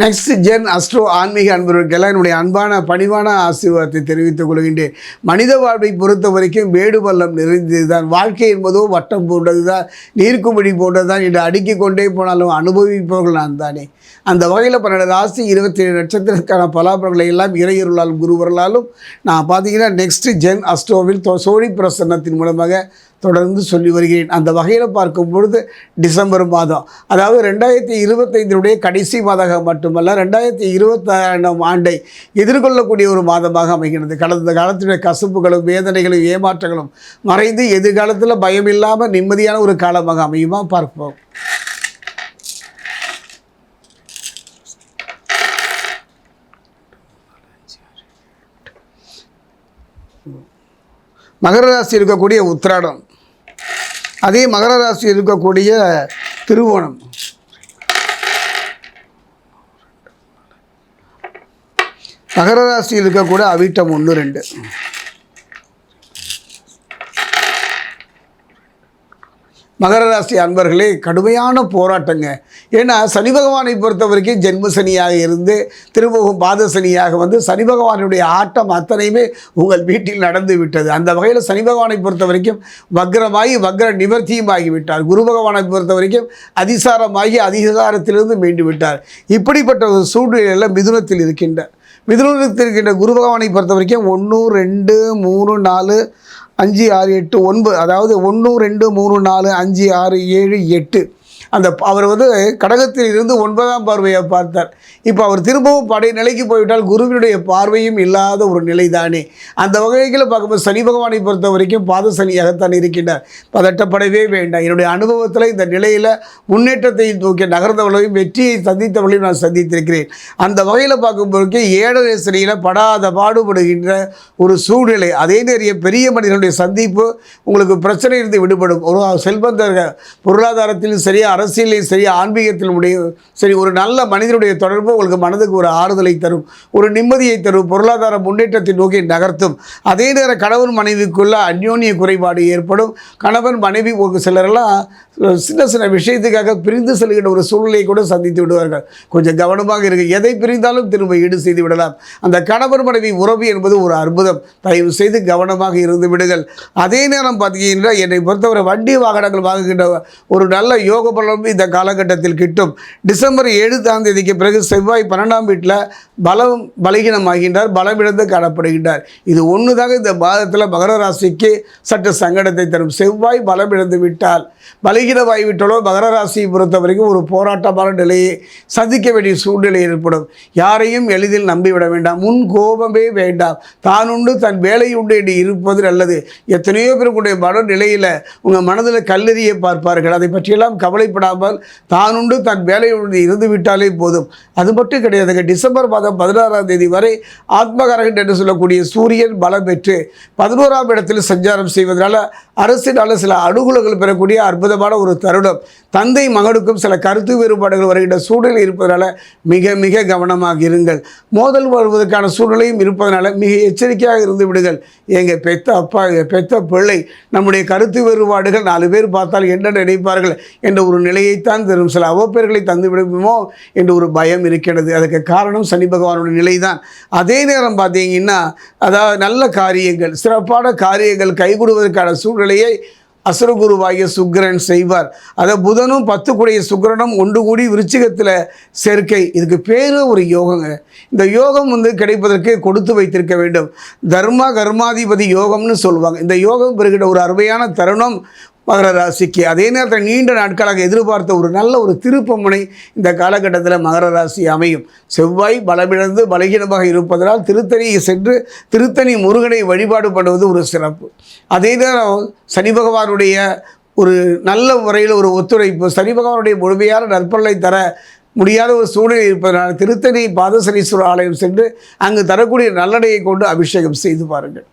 Next gen astro ஆன்மீக அன்பர்களுக்கெல்லாம் என்னுடைய அன்பான பணிவான ஆசீர்வாதத்தை தெரிவித்துக் கொள்கின்றேன். மனித வாழ்வை பொறுத்த வரைக்கும் வேடு பள்ளம் நிறைந்தது தான் வாழ்க்கை என்பதோ வட்டம் போன்றது தான் நீர்க்குமிழி போன்றது தான் என்று அடுக்கிக் கொண்டே போனாலும் அனுபவிப்பவர்கள் நான் தானே. அந்த வகையில் பன்னெண்டு ராசி இருபத்தி ஏழு நட்சத்திரத்துக்கான பலாபலங்களை எல்லாம் இறையருளாலும் குருவர்களாலும் நான் பார்த்தீங்கன்னா நெக்ஸ்ட் ஜென் அஸ்ட்ரோவில் சோழி பிரசன்னத்தின் மூலமாக தொடர்ந்து சொல்லி வருகிறேன். அந்த வகையில் பார்க்கும் பொழுது டிசம்பர் மாதம். அதாவது ரெண்டாயிரத்தி இருபத்தைந்தினுடைய கடைசி மாதமாக மட்டுமல்ல ரெண்டாயிரத்தி இருபத்தாறாம் ஆண்டை எதிர்கொள்ளக்கூடிய ஒரு மாதமாக அமைகிறது. கடந்த காலத்தினுடைய கசப்புகளும் வேதனைகளும் ஏமாற்றங்களும் மறைந்து எதிர்காலத்தில் பயம் இல்லாமல் நிம்மதியான ஒரு காலமாக அமையுமா பார்ப்போம். மகர ராசி இருக்கக்கூடிய உத்திராடம். அதே மகர ராசி இருக்கக்கூடிய திருவோணம். மகர ராசியில் இருக்கக்கூடிய அவிட்டம் ஒன்று ரெண்டு. மகர ராசி அன்பர்களே கடுமையான போராட்டங்க. ஏன்னா சனி பகவானை பொறுத்த வரைக்கும் ஜென்ம சனியாக இருந்து திருமுகம் பாத சனியாக வந்து சனி பகவானுடைய ஆட்டம் அத்தனையுமே உங்கள் வீட்டில் நடந்து விட்டது. அந்த வகையில் சனி பகவானை பொறுத்த வரைக்கும் வக்ரமாகி வக்ர நிவர்த்தியும் ஆகிவிட்டார் குரு பகவானை பொறுத்த வரைக்கும் அதிசாரமாகி அதிகாரத்திலிருந்து மீண்டு விட்டார். இப்படிப்பட்ட ஒரு சூழ்நிலையில் மிதுனத்தில் இருக்கின்ற மிதுனத்தில் இருக்கின்ற குரு பகவானை பொறுத்த வரைக்கும் ஒன்று ரெண்டு மூணு நாலு அஞ்சு ஆறு எட்டு ஒன்பது அதாவது ஒன்று ரெண்டு மூணு நாலு அஞ்சு ஆறு ஏழு எட்டு. அந்த அவர் வந்து கடகத்தில் இருந்து ஒன்பதாம் பார்வையை பார்த்தார். இப்போ அவர் திரும்பவும் படை நிலைக்கு போய்விட்டால் குருவினுடைய பார்வையும் இல்லாத ஒரு நிலை தானே அந்த வகையில் பார்க்கும்போது சனி பகவானை பொறுத்த வரைக்கும் பாத சனியாகத்தான் இருக்கின்றார். பதட்டப்படவே வேண்டாம். என்னுடைய அனுபவத்தில் இந்த நிலையில் முன்னேற்றத்தை நோக்கி நகர்ந்தவர்களையும் வெற்றியை சந்தித்தவர்களையும் நான் சந்தித்திருக்கிறேன். அந்த வகையில் பார்க்கும்போது ஏழரை சனியில் படாத பாடுபடுகின்ற ஒரு சூழ்நிலை. அதே நேரிய பெரிய மனிதனுடைய சந்திப்பு உங்களுக்கு பிரச்சனை இருந்து விடுபடும். ஒரு செல்வந்தர்கள் பொருளாதாரத்திலும் சரியாக அரசியலையும் சரி ஆன்மீகத்திலும் சரி ஒரு நல்ல மனிதனுடைய தொடர்பு உங்களுக்கு மனதுக்கு ஒரு ஆறுதலை தரும் ஒரு நிம்மதியை தரும் பொருளாதார முன்னேற்றத்தை நோக்கி நகர்த்தும். அதே நேரம் கணவன் மனைவிக்குள்ள அந்யோன்ய குறைபாடு ஏற்படும். கணவன் மனைவி ஒரு சிலரெல்லாம் சின்ன சின்ன விஷயத்துக்காக பிரிந்து செல்கின்ற ஒரு சூழ்நிலையை கூட சந்தித்து விடுவார்கள். கொஞ்சம் கவனமாக இருக்கு எதை பிரிந்தாலும் திரும்ப ஈடு செய்து விடலாம். அந்த கணவன் மனைவி உறவு என்பது ஒரு அற்புதம். தயவு செய்து கவனமாக இருந்து விடுங்கள். அதே நேரம் பார்த்தீங்கன்னா என்னை பொறுத்தவரை வண்டி வாகனங்கள் வாங்குகின்ற ஒரு நல்ல யோக பலம் இந்த காலகட்டத்தில் கிட்டும். டிசம்பர் ஏழாம் தேதிக்கு பிறகு செவ்வாய் பன்னெண்டாம் வீட்டில் பலம் பலகீனமாகின்றார் பலமிழந்து காணப்படுகின்றார். இது ஒன்று தாங்க இந்த மாதத்தில் மகர ராசிக்கு சற்று சங்கடத்தை தரும். செவ்வாய் பலமிழந்து விட்டால் பலகீனமாகி விட்டாலோ மகர ராசியை பொறுத்த வரைக்கும் ஒரு போராட்டமான நிலையை சந்திக்க வேண்டிய சூழ்நிலை ஏற்படும். யாரையும் எளிதில் நம்பிவிட வேண்டாம். முன் கோபமே வேண்டாம். தான் உண்டு தன் வேலை உண்டு என்று இருப்பது நல்லது. எத்தனையோ பேருக்குடைய மனநிலையில் உங்கள் மனதில் கல்லறியை பார்ப்பார்கள். அதை பற்றியெல்லாம் கவலைப்பட பயப்படாமல் தானுண்டு தன் வேலையுடன் இருந்து விட்டாலே போதும். அது மட்டும் கிடையாதுங்க டிசம்பர் மாதம் பதினாறாம் தேதி வரை ஆத்மகரகன் என்று சொல்லக்கூடிய சூரியன் பலம் பெற்று பதினோராம் இடத்தில் சஞ்சாரம் செய்வதனால அரசினால சில அனுகூலங்கள் பெறக்கூடிய அற்புதமான ஒரு தருணம். தந்தை மகனுக்கும் சில கருத்து வேறுபாடுகள் வருகின்ற சூழ்நிலை இருப்பதனால மிக மிக கவனமாக இருங்கள். மோதல் வருவதற்கான சூழ்நிலையும் இருப்பதனால மிக எச்சரிக்கையாக இருந்து விடுங்கள். எங்கள் பெத்த அப்பா எங்கள் பெத்த பிள்ளை நம்முடைய கருத்து வேறுபாடுகள் நாலு பேர் பார்த்தால் என்ன நினைப்பார்கள் என்ற ஒரு நிலையைத்தான் தரும். சில அவப்பெயர்களை தந்து என்று என்ற ஒரு பயம் இருக்கிறது. அதுக்கு காரணம் சனி பகவானுடைய நிலைதான். அதே நேரம் பார்த்தீங்கன்னா அதாவது நல்ல காரியங்கள் சிறப்பான காரியங்கள் கைகூடுவதற்கான சூழ்நிலையை அசுரகுருவாகிய சுக்கிரன் செய்வார். அதை புதனும் பத்து கூடிய சுக்கிரனும் ஒன்று கூடி விருச்சிகத்தில் சேர்க்கை. இதுக்கு பேர் ஒரு யோகங்க. இந்த யோகம் வந்து கிடைப்பதற்கு கொடுத்து வைத்திருக்க வேண்டும். தர்ம கர்மாதிபதி யோகம்னு சொல்லுவாங்க. இந்த யோகம் பெறுகிற ஒரு அருமையான தருணம் மகர ராசிக்கு அதே நேரத்தில் நீண்ட நாட்களாக எதிர்பார்த்த ஒரு நல்ல ஒரு திருப்பமுனை இந்த காலகட்டத்தில் மகர ராசி அமையும். செவ்வாய் பலமிழந்து பலகீனமாக இருப்பதனால் திருத்தணியை சென்று திருத்தணி முருகனை வழிபாடு பண்ணுவது ஒரு சிறப்பு. அதே நேரம் சனி பகவானுடைய ஒரு நல்ல முறையில் ஒரு ஒத்துழைப்பு சனி பகவானுடைய முழுமையான நற்பலனை தர முடியாத ஒரு சூழ்நிலை இருப்பதனால் திருத்தணி பாதசனீஸ்வரர் ஆலயம் சென்று அங்கு தரக்கூடிய நல்லடையை கொண்டு அபிஷேகம் செய்து பாருங்கள்.